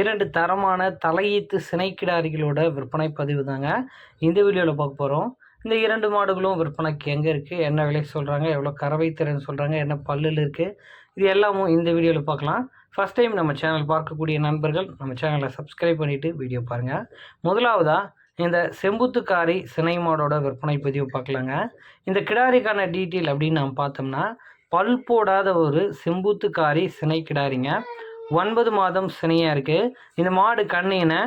இரண்டு தரமான தலையீத்து சினைக்கிடாரிகளோட விற்பனை பதிவு தாங்க இந்த வீடியோவில் பார்க்க போகிறோம் இந்த இரண்டு மாடுகளும் விற்பனைக்கு எங்கே இருக்குது என்ன விலை சொல்கிறாங்க எவ்வளோ கறவை திறன் சொல்கிறாங்க என்ன பல்லில் இருக்குது இது எல்லாமும் இந்த வீடியோவில் பார்க்கலாம். ஃபஸ்ட் டைம் நம்ம சேனல் பார்க்கக்கூடிய நண்பர்கள் நம்ம சேனலை சப்ஸ்கிரைப் பண்ணிவிட்டு வீடியோ பாருங்கள் முதலாவதாக இந்த செம்புத்துக்காரி சினை மாடோட விற்பனை பதிவு பார்க்கலாங்க. இந்த கிடாரிக்கான டீட்டெயில் அப்படின்னு நாம் பார்த்தோம்னா பல் போடாத ஒரு செம்பூத்துக்காரி சினை கிடாரிங்க. ஒன்பது மாதம் சினையாக இருக்குது இந்த மாடு கண்ணினை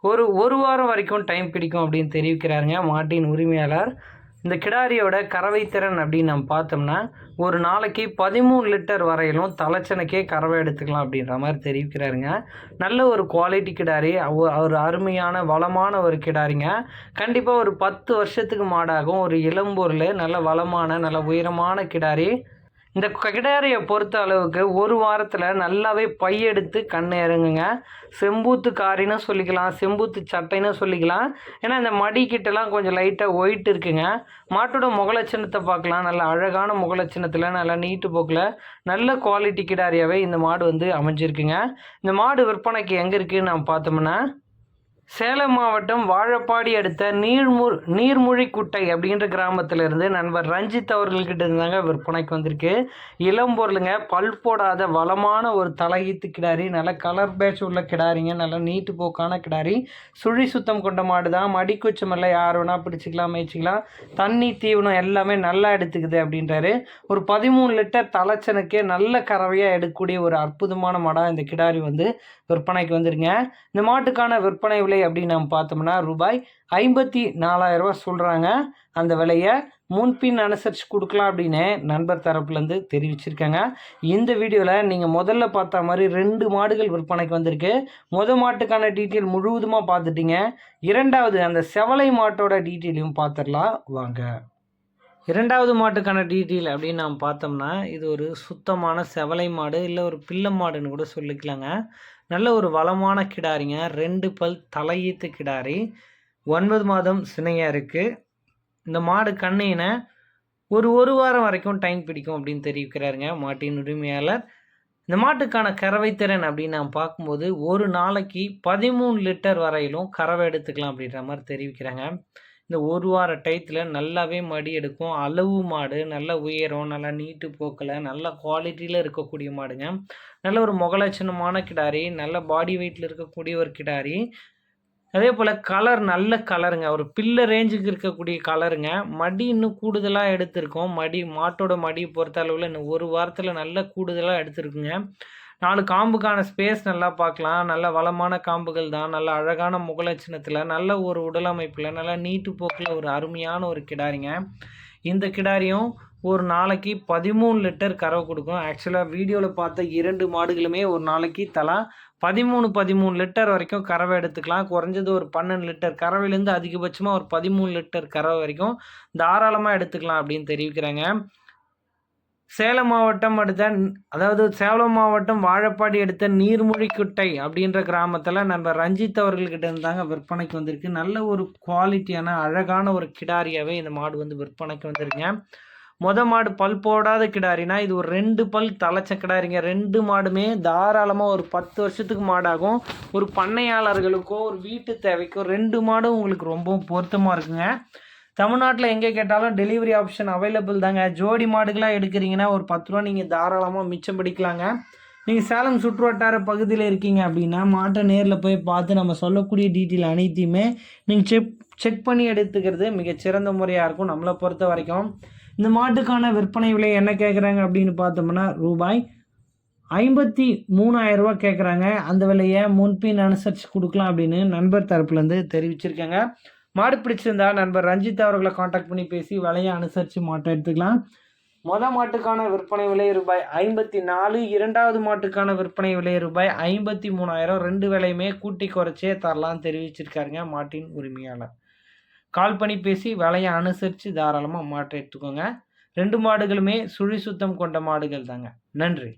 ஒரு ஒரு வாரம் வரைக்கும் டைம் பிடிக்கும் அப்படின்னு தெரிவிக்கிறாருங்க மாட்டின் உரிமையாளர். இந்த கிடாரியோட கறவைத்திறன் அப்படின்னு நம்ம பார்த்தோம்னா ஒரு நாளைக்கு பதிமூணு லிட்டர் வரையிலும் தலைச்சனுக்கே கறவை எடுத்துக்கலாம் அப்படின்ற மாதிரி தெரிவிக்கிறாருங்க. நல்ல ஒரு குவாலிட்டி கிடாரி அவர் ஒரு அருமையான வளமான ஒரு கிடாரிங்க. கண்டிப்பாக ஒரு பத்து வருஷத்துக்கு மாடாகும். ஒரு இளம்பொருள் நல்ல வளமான நல்ல உயரமான கிடாரி. இந்த கிடாரியை பொறுத்த அளவுக்கு ஒரு வாரத்தில் நல்லாவே பையெடுத்து கண் இறங்குங்க. செம்பூத்து காரின்னு சொல்லிக்கலாம் செம்பூத்து சட்டைன்னு சொல்லிக்கலாம். ஏன்னா இந்த மடிக்கிட்டலாம் கொஞ்சம் லைட்டாக ஒயிட் இருக்குங்க. மாட்டோட முகலட்சணத்தை பார்க்கலாம். நல்ல அழகான முகலட்சணத்தில் நல்லா நீட்டு போக்கில் நல்ல குவாலிட்டி கிடாரியாகவே இந்த மாடு வந்து அமைஞ்சிருக்குங்க. இந்த மாடு விற்பனைக்கு எங்கே இருக்குதுன்னு நம்ம பார்த்தோம்னா சேலம் மாவட்டம் வாழப்பாடி அடுத்த நீர்மு நீர்மொழிக்குட்டை அப்படின்ற கிராமத்திலிருந்து நண்பர் ரஞ்சித் அவர்கள்கிட்ட இருந்தாங்க விற்பனைக்கு வந்திருக்கு. இளம் பொருளுங்க பல் போடாத வளமான ஒரு தலையீத்து கிடாரி நல்ல கலர் பேட்ச் உள்ள கிடாரிங்க நல்ல நீட்டு போக்கான கிடாரி சுழி சுத்தம் கொண்ட மாடு தான் மடிக்குச்சம் எல்லாம் யார் வேணால் பிடிச்சிக்கலாம் மேய்ச்சிக்கலாம் தண்ணி தீவனம் எல்லாமே நல்லா எடுத்துக்குது அப்படின்றாரு. ஒரு பதிமூணு லிட்டர் தலைச்சனுக்கே நல்ல கறவையாக எடுக்கக்கூடிய ஒரு அற்புதமான மாடாக இந்த கிடாரி வந்து விற்பனைக்கு வந்துருங்க இந்த மாட்டுக்கான விற்பனை விலை அப்படின்னு நம்ம பார்த்தோம்னா ரூபாய் ஐம்பத்தி நாலாயிரம் சொல்கிறாங்க அந்த விலையை முன்பின் அனுசரித்து கொடுக்கலாம் அப்படின்னு நண்பர் தரப்புலேருந்து தெரிவிச்சிருக்காங்க. இந்த வீடியோவில் நீங்கள் முதல்ல பார்த்த மாதிரி ரெண்டு மாடுகள் விற்பனைக்கு வந்திருக்கு. முத மாட்டுக்கான டீட்டெயில் முழுவதுமாக பார்த்துட்டீங்க. இரண்டாவது அந்த செவலை மாட்டோட டீட்டெயிலையும் பார்த்துடலாம். வாங்க. இரண்டாவது மாட்டுக்கான டீட்டெயில் அப்படின்னு நாம் பார்த்தோம்னா இது ஒரு சுத்தமான செவலை மாடு இல்லை ஒரு பிள்ளை மாடுன்னு கூட சொல்லிக்கலாங்க. நல்ல ஒரு வளமான கிடாரிங்க. ரெண்டு பல் தலையீத்து கிடாரி. ஒன்பது மாதம் சினையாக இருக்குது இந்த மாடு கண்ணினை ஒரு ஒரு வாரம் வரைக்கும் டைம் பிடிக்கும் அப்படின்னு தெரிவிக்கிறாருங்க மாட்டின் உரிமையாளர். இந்த மாட்டுக்கான கறவை திறன் அப்படின்னு நாம் பார்க்கும்போது ஒரு நாளைக்கு பதிமூணு லிட்டர் வரையிலும் கறவை எடுத்துக்கலாம் அப்படின்ற மாதிரி தெரிவிக்கிறாங்க. இந்த ஒரு வார டயத்தில் நல்லாவே மடி எடுக்கும். அளவு மாடு நல்ல உயரம் நல்லா நீட்டு போக்கில் நல்ல குவாலிட்டியில் இருக்கக்கூடிய மாடுங்க. நல்ல ஒரு முகலட்சணமான கிடாரி நல்ல பாடி வெயிட்டில் இருக்கக்கூடிய ஒரு கிடாரி. அதே போல் கலர் நல்ல கலருங்க. ஒரு பிள்ளை ரேஞ்சுக்கு இருக்கக்கூடிய கலருங்க. மடி இன்னும் கூடுதலாக எடுத்திருக்கோம். மடி மாட்டோட மடி பொறுத்த அளவில் இன்னும் ஒரு வாரத்தில் நல்ல கூடுதலாக எடுத்திருக்குங்க. நாலு காம்புக்கான ஸ்பேஸ் நல்லா பார்க்கலாம். நல்ல வளமான காம்புகள் தான். நல்ல அழகான முகலட்சணத்தில் நல்ல ஒரு உடலமைப்பில் நல்ல நீட்டு போக்கில் ஒரு அருமையான ஒரு கிடாரிங்க. இந்த கிடாரியும் ஒரு நாளைக்கு பதிமூணு லிட்டர் கறவை கொடுக்கும். ஆக்சுவலாக வீடியோவில் பார்த்த இரண்டு மாடுகளுமே ஒரு நாளைக்கு தலா பதிமூணு பதிமூணு லிட்டர் வரைக்கும் கறவை எடுத்துக்கலாம். குறைஞ்சது ஒரு பன்னெண்டு லிட்டர். கறவையிலேருந்து அதிகபட்சமாக ஒரு பதிமூணு லிட்டர் கறவை வரைக்கும் தாராளமாக எடுத்துக்கலாம் அப்படின்னு தெரிவிக்கிறாங்க. சேலம் மாவட்டம் அடுத்த அதாவது சேலம் மாவட்டம் வாழப்பாடி அடுத்த நீர்மொழிக்குட்டை அப்படின்ற கிராமத்தில் நம்ம ரஞ்சித் அவர்கள்கிட்ட இருந்தாங்க. விற்பனைக்கு வந்திருக்கு. நல்ல ஒரு குவாலிட்டியான அழகான ஒரு கிடாரியாகவே இந்த மாடு வந்து விற்பனைக்கு வந்திருக்குங்க. மொத மாடு பல் போடாத கிடாரினா இது ஒரு ரெண்டு பல் தலைச்ச கிடாரிங்க. ரெண்டு மாடுமே தாராளமாக ஒரு பத்து வருஷத்துக்கு மாடாகும். ஒரு பண்ணையாளர்களுக்கோ ஒரு வீட்டு தேவைக்கோ ரெண்டு மாடும் உங்களுக்கு ரொம்பவும் பொருத்தமாக இருக்குங்க. தமிழ்நாட்டில் எங்கே கேட்டாலும் டெலிவரி ஆப்ஷன் அவைலபிள் தாங்க. ஜோடி மாடுகளாக எடுக்கிறீங்கன்னா ஒரு பத்து ரூபா நீங்கள் தாராளமாக மிச்சம் பிடிக்கலாங்க. நீங்கள் சேலம் சுற்றுவட்டார பகுதியில் இருக்கீங்க அப்படின்னா மாட்டை நேரில் போய் பார்த்து நம்ம சொல்லக்கூடிய டீட்டெயில் அனைத்தையுமே நீங்கள் செக் செக் பண்ணி எடுத்துக்கிறது மிகச்சிறந்த முறையாக இருக்கும் நம்மளை பொறுத்த வரைக்கும். இந்த மாட்டுக்கான விற்பனை விலை என்ன கேட்குறாங்க அப்படின்னு பார்த்தோம்னா ரூபாய் ஐம்பத்தி மூணாயிரம் ரூபா கேட்குறாங்க அந்த விலையை முன்பின் அனுசரித்து கொடுக்கலாம் அப்படின்னு நண்பர் தரப்புலேருந்து தெரிவிச்சிருக்காங்க. மாடு பிடிச்சிருந்தா நண்பர் ரஞ்சித் அவர்களை காண்டாக்ட் பண்ணி பேசி விலையை அனுசரித்து மாட்டை எடுத்துக்கலாம். மொத மாட்டுக்கான விற்பனை விலை ரூபாய் ஐம்பத்தி நாலு இரண்டாவது மாட்டுக்கான விற்பனை விலை ரூபாய் ஐம்பத்தி மூணாயிரம் ரெண்டு விலையுமே கூட்டி குறைச்சே தரலாம் தெரிவிச்சிருக்காருங்க மாட்டின் உரிமையாளர். கால் பண்ணி பேசி விலையை அனுசரித்து தாராளமாக மாற்ற எடுத்துக்கோங்க. ரெண்டு மாடுகளுமே சுழி சுத்தம் கொண்ட மாடுகள் தாங்க நன்றி.